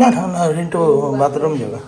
না না না রিন্টু বাথরুম যাবে।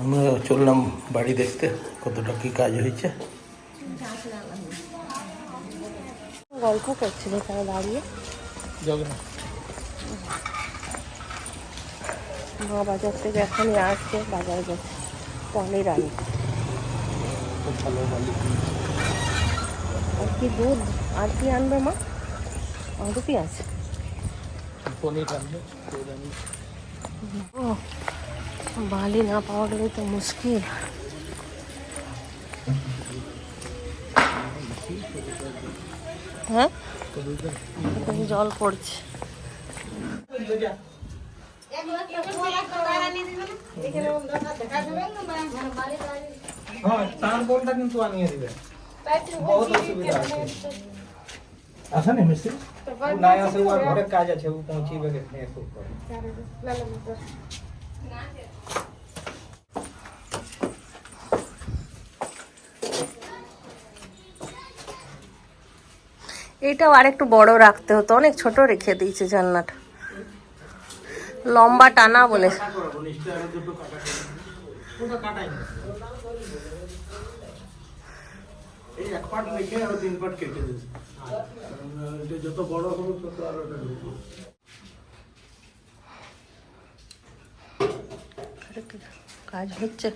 আমরা চললাম বাড়ি দেখতে, কতটা কি কাজ হয়েছে। গল্প করছিল এখানে দাঁড়িয়ে। মা বাজার থেকে এখনই আসছে, বাজারে গেছে পনির আনি আর কি দুধ? আর কি আনবে মা? আর কি আছে পনির আনবে দুধ আনবে। ও বালি না পাওয়া গেলে তো মুশকিল হ্যাঁ এখানে জল পড়ছে হ্যাঁ ট্রান্সপোর্টটা কিন্তু আনিয়ে দিবে বহুত অসুবিধা আছে আসেনি মিস্ত্রি ও নাই আসে ওর ঘরে কাজ আছে ও পৌঁছিবে খুব এইটাও আর একটু বড় রাখতে হতো অনেক ছোট রেখে দিয়েছে জান্নাটা লম্বা টানা বলে। কাটাই। এই এক পাট রেখে আরও তিন পাট কেটে দিয়েছে। এটা যত বড় হবে তত আরও এটা ঢুকবে। কাজ হচ্ছে?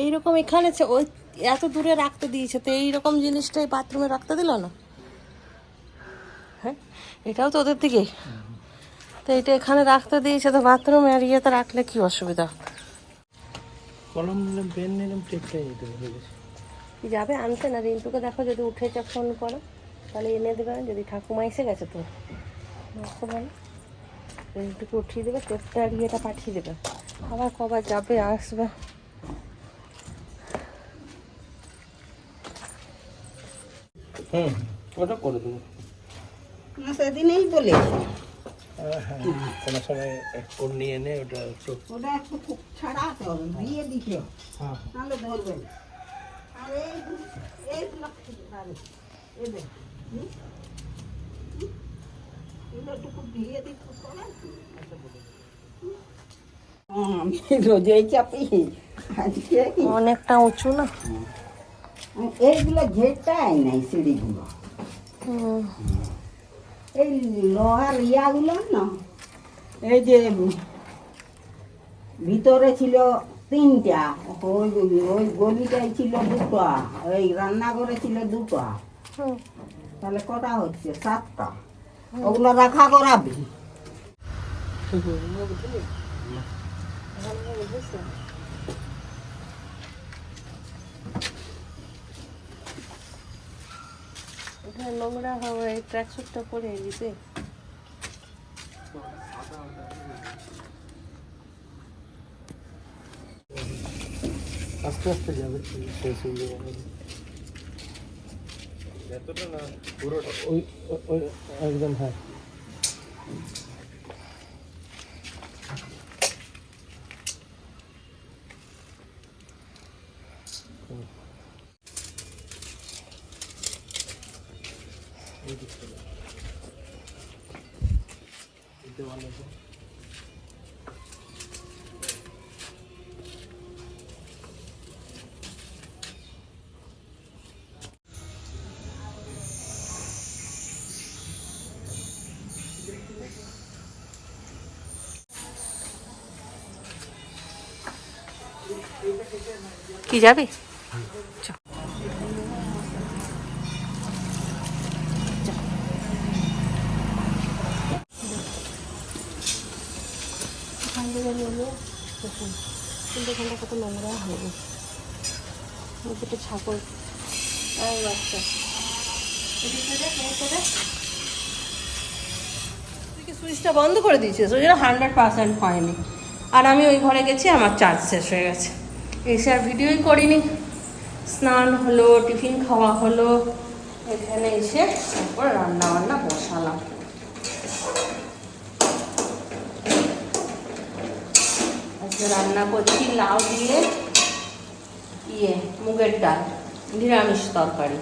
এইরকম এখানে ওই এত দূরে রাখতে দিয়েছে তো এইরকম জিনিসটাই বাথরুমে রাখতে দিল না? হ্যাঁ এটাও তো ওদের দিকে। তো এটা এখানে রাখতে দিয়েছে তো বাথরুমে আর ইয়েতে রাখলে কি অসুবিধা? কলম নিলাম পেন নিলাম টেপটাই নিতে হবে যাবে আনতে? না রিন্টুকে দেখো যদি উঠেছে ফোন করো তাহলে এনে দেবে যদি ঠাকুমা এসে গেছে তো। বলো রিন্টুকে উঠিয়ে দেবে টেপটা আর ইয়েটা পাঠিয়ে দেবে। আবার কবার যাবে আসবে। হুম ওটা করে দেবো। না সেদিনেই বলেছি। হ্যাঁ কোনো সময় কোন নিয়ে এনে ওটা একটু ওটা একটু ছাড়াতে হবে দিয়ে দিতে হ্যাঁ। নাহলে ধরবে না। আর এই এদের অনেকটা উঁচু না? এইগুলো ঘেরটাই নাই সিঁড়িগুলো। এই লোহার ইয়াগুলো না, এই যে ভিতরে ছিল তিনটা, ওই ওই গলিটাই ছিল দুটো ওই রান্নাঘরে ছিল দুটো। তাহলে কটা হচ্ছে? সাতটা। ওগুলো রাখা করাবি। নোংরা হবে এই ট্র্যাকসুটটা পরে দিতে আস্তে আস্তে যাবে। শেষ হয়ে যাবে পুরোটা ওই- ওই একদম হ্যাঁ। কি যাবি দেখুন। কিন্তু এখানটা কত নোংরা ওই দুটো ছাগল। সুইচটা বন্ধ করে দিয়েছিস? ওই জন্য হান্ড্রেড পার্সেন্ট হয়নি। আর আমি ওই ঘরে গেছি, আমার চার্জ শেষ হয়ে গেছে। এসে আর ভিডিওই করিনি। স্নান হলো, টিফিন খাওয়া হলো। এখানে এসে তারপর রান্না বান্না বসালাম। রান্না করছি, লাউ দিয়ে ইয়ে মুগের ডাল, নিরামিষ তরকারি।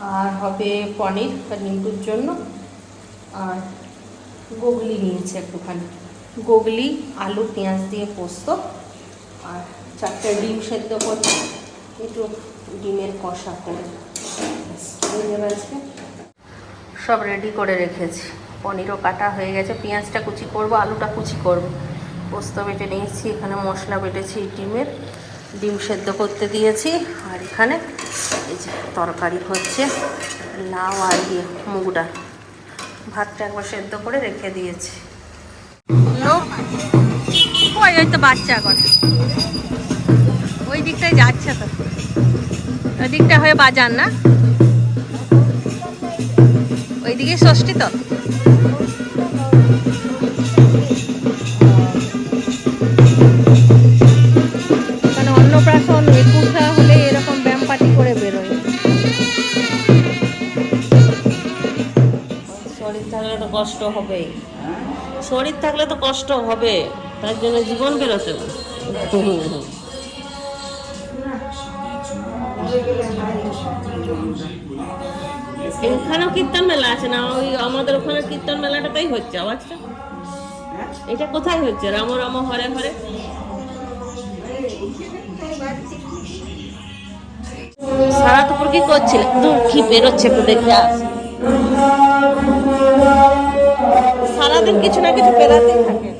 আর হবে পনির রিন্টুর জন্য। আর গোগলি নিয়েছে একটুখানি। গোগলি, আলু, পেঁয়াজ দিয়ে পোস্ত। আর চারটে ডিম সেদ্ধ করছি। একটু ডিমের কষা করে। আজকে। সব রেডি করে রেখেছি। পনিরও কাটা হয়ে গেছে। পেঁয়াজটা কুচি করব, আলুটা কুচি করব। পোস্ত বেটে নিয়েছি, এখানে মশলা বেটেছি ডিমের। ডিম সেদ্ধ করতে দিয়েছি, আর এখানে এই যে তরকারি হচ্ছে লাউ আর ইয়ে মুগ ডাল ভাতটা একবার সেদ্ধ করে রেখে দিয়েছি। বাচ্চা এখন ওই দিকটায় যাচ্ছে তো। ওই দিকটা হয়ে বাজার না? ওইদিকে ষষ্ঠী তো? কষ্ট হবেই শরীর থাকলে তো কষ্ট হবে। তার জন্য জীবন বেরোতে এখানেও কীর্তন মেলা আছে না? ওই আমাদের ওখানে কীর্তন মেলাটাতেই হচ্ছে। আওয়াজটা? এটা কোথায় হচ্ছে? রাম রাম, হরে হরে। সারা দুপুর কি করছিলে? কি বেরোচ্ছে একটু দেখে আস। সারাদিন কিছু না কিছু বেরাতেই থাকে।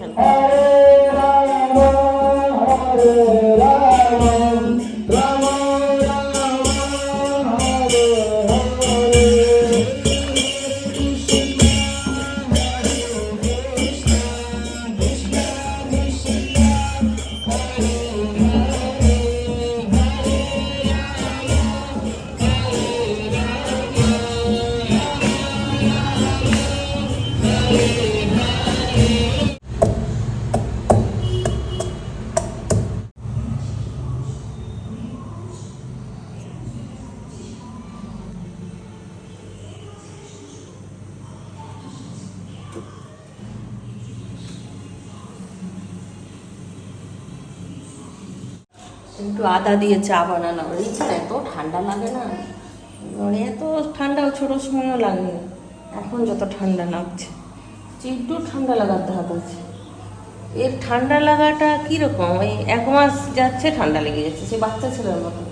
একটু আদা দিয়ে চা বানানো রিচ এত ঠান্ডা লাগে না। মানে এত ঠান্ডা ছোট সময়ও লাগে এখন যত ঠান্ডা লাগছে, একটু ঠান্ডা লাগাতে হবে এর ঠান্ডা লাগাটা কীরকম? ওই এক মাস যাচ্ছে, ঠান্ডা লেগে যাচ্ছে সে বাচ্চা ছেলের মতো।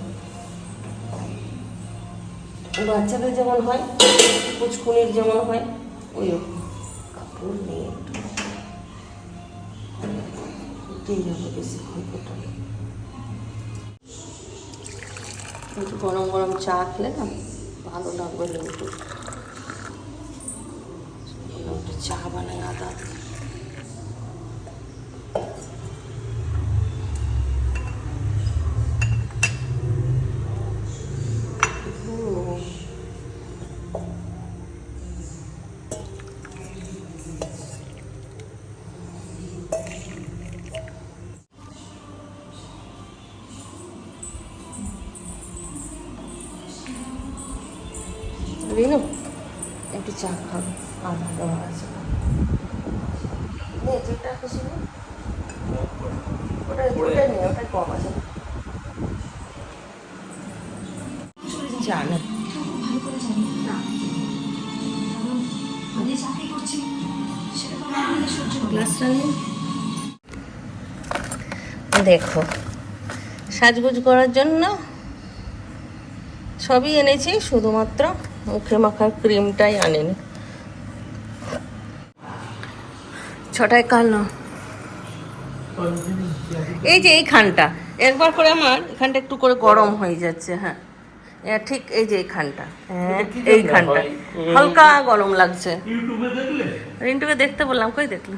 বাচ্চাদের যেমন হয়, পুচকুনির যেমন হয়, ওই কাপড় নেই। বেশিক্ষণ ফোটা একটু গরম গরম চা খেলে না ভালো লাগবে একটু চা বানাই আদা দিয়ে। দেখো সাজগুজ করার জন্য সবই এনেছি শুধুমাত্র মুখে মাখার ক্রিমটাই আনেনি। ছটায় কাল। এই যে এইখানটা একবার করে আমার এখানটা একটু করে গরম হয়ে যাচ্ছে হ্যাঁ। ঠিক এই যে এইখানটা হ্যাঁ এইখানটা। হালকা গরম লাগছে। রিন্টুকে দেখতে বললাম কই দেখলি?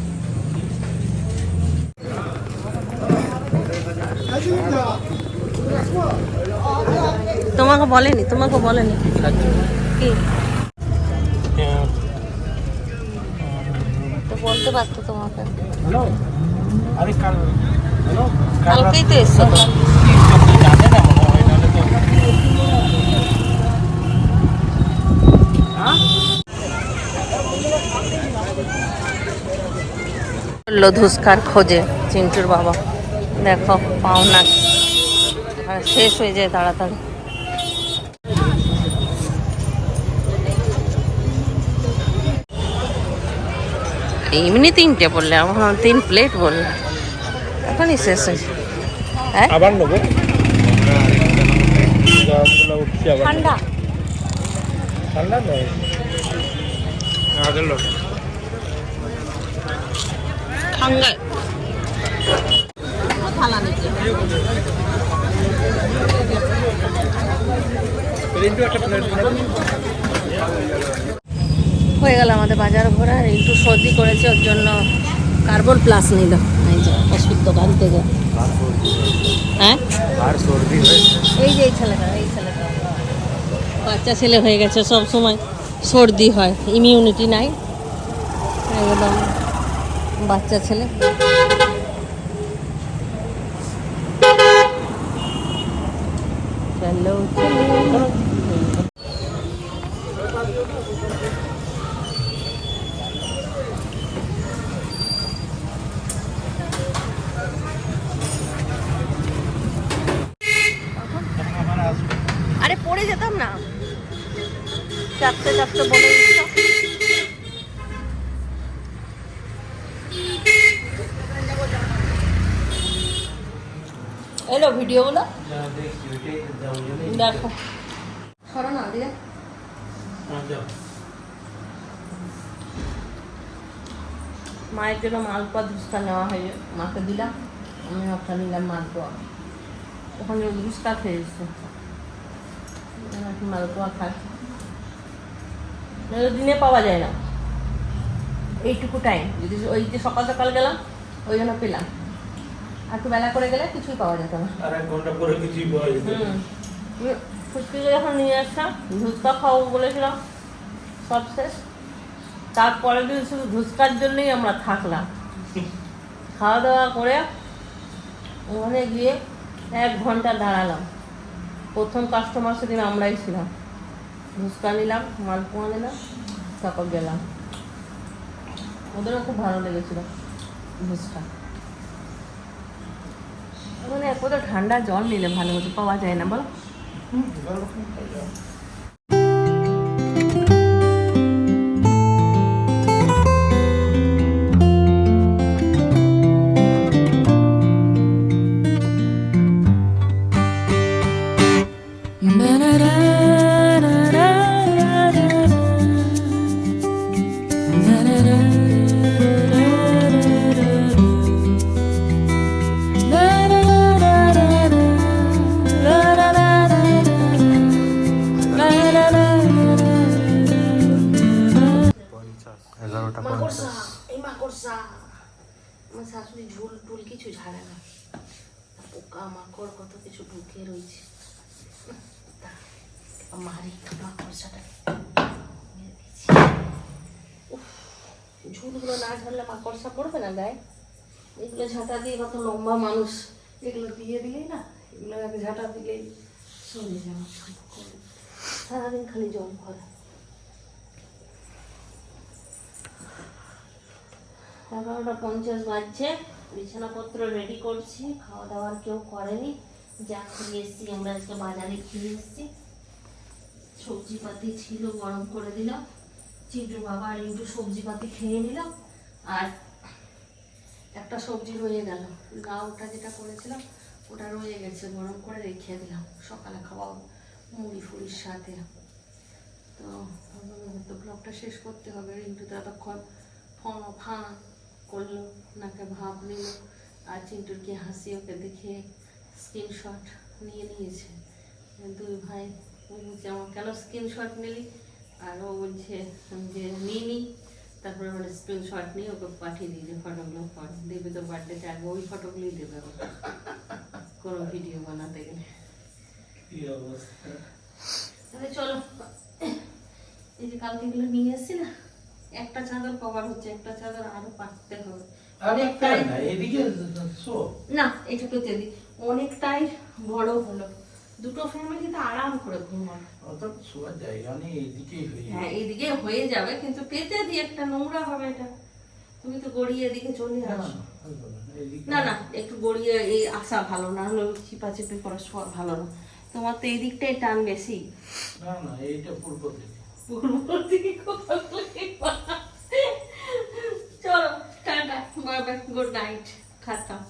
বলেনি? তোমাকে বলেনি? কি? বলতে তোমাকে। খোঁজে চিন্টুর বাবা। দেখো পাও না এখানে শেষ হয়ে যায় তাড়াতাড়ি। এমনি তিনটে বললে আমার তিন প্লেট বললে। এখনই শেষ হয়েছে হ্যাঁ? আবার নেব। ঠান্ডা। ঠান্ডা নয় আগের লোক। ঠান্ডা। থালা নিচে একটা প্লেট হয়ে গেল আমাদের বাজার ঘোরা, আর একটু সর্দি করেছে, ওর জন্য কার্বন প্লাস নিল। এই যে ওষুধ দোকান থেকে। হ্যাঁ? এই যে এই ছেলেটা এই ছেলেটা। বাচ্চা ছেলে হয়ে গেছে সব সময়। সর্দি হয় ইমিউনিটি নাই। একদম বাচ্চা ছেলে। চলো চলো আরে পড়ে যেতাম না চারটে চারটে বলে এলো ভিডিওগুলো? দেখো। সরো না দিয়ে। মায়ের জন্য মালপোয়া ধুসকা নেওয়া হয়েছে মাকে দিলাম আমি একটা নিলাম মালপোয়া ওখানে ধুসকা খেয়েছে। মালপোয়া খাই নাহলে দিনে পাওয়া যায় না। এইটুকু টাইম যদি ওই যে সকাল সকাল গেলাম ওই জন্য পেলাম। আর একটু বেলা করে গেলে কিছুই পাওয়া যেত না। আর এক ঘণ্টা পরে কিছুই পাওয়া যেত না। হুম। ফুচকিকে যখন নিয়ে আসলাম ধুচকা খাওয়াবো বলেছিলাম সব শেষ। তারপরের দিন শুধু ধুচকার জন্যই আমরা থাকলাম। খাওয়া দাওয়া করে ওখানে গিয়ে এক ঘণ্টা দাঁড়ালাম। প্রথম কাস্টমার সেদিন আমরাই ছিলাম। ধুচকা নিলাম মালপোয়া নিলাম, তারপর গেলাম। ওদেরও খুব ভালো লেগেছিল ধুচকা মানে এক ঠান্ডা জল নিলে ভালো হতো, পাওয়া যায় না, বলো। মাকড় কত কিছু ঢুকে রয়েছে। মারি মাকড়সাটা মেরে দিয়েছি। ঝুলগুলো না ঝাড়লে মাকড়সা পড়বে না গায়ে এগুলো ঝাঁটা দিয়ে কত লম্বা মানুষ। এগুলো দিয়ে দিলেই না, এগুলো এক ঝাঁটা দিলেই চলে যাওয়া সারাদিন খালি জল ভরে। এগারোটা পঞ্চাশ বাজছে। বিছানাপত্র রেডি করছি খাওয়া দাওয়ার কেউ করেনি। যা খেয়ে এসছি, আমরা আজকে বাজারে খেয়ে এসছি। সবজিপাতি ছিল, গরম করে দিলাম। চিন্টু বাবা আর একটু সবজিপাতি খেয়ে নিলাম আর একটা সবজি রয়ে গেল। লাউটা যেটা করেছিলাম, ওটা রয়ে গেছে, গরম করে রেখে দিলাম। সকালে খাওয়া মুড়ি ফুড়ির সাথে। তো ব্লগটা শেষ করতে হবে। রিন্টু তো এতক্ষণ ফাঁ করল ওনাকে ভাব নিল আর চিন্টুর কি হাসি ওকে দেখে স্ক্রিনশট নিয়ে নিয়েছে। দুই ভাই ও বলছে আমার কেন স্ক্রিনশট নিলি? আর ও বলছে যে নিইনি। তারপরে আমার স্ক্রিনশট নিয়ে ওকে পাঠিয়ে দিই যে ফটোগুলো পরে। দেবে তো বার্থডেতে আগে ওই ফটোগুলোই দেবে আমাকে কোনো ভিডিও বানাতে গেলে। তাহলে চলো এই যে কালকে এগুলো নিয়ে এসেছি না একটা চাদর কভার হচ্ছে একটা চাদর আরও পাততে হবে। অনেকটাই না এটুকু অনেকটাই বড় হলো। দুটো ফ্যামিলিতে আরাম করে হয়ে হ্যাঁ এইদিকে হয়ে যাবে কিন্তু পেতে দিয়ে একটা নোংরা হবে এটা। তুমি তো গড়িয়ে এদিকে চলে আসো। না, না, একটু গড়িয়ে এই আসা ভালো না হলে চিপা চিপি করা শোয়া ভালো না। তোমার তো এই দিকটাই টান বেশি। না না এইটা পূর্ব দিকে পূর্ব দিকে চলো tata bye bye good night খাতাম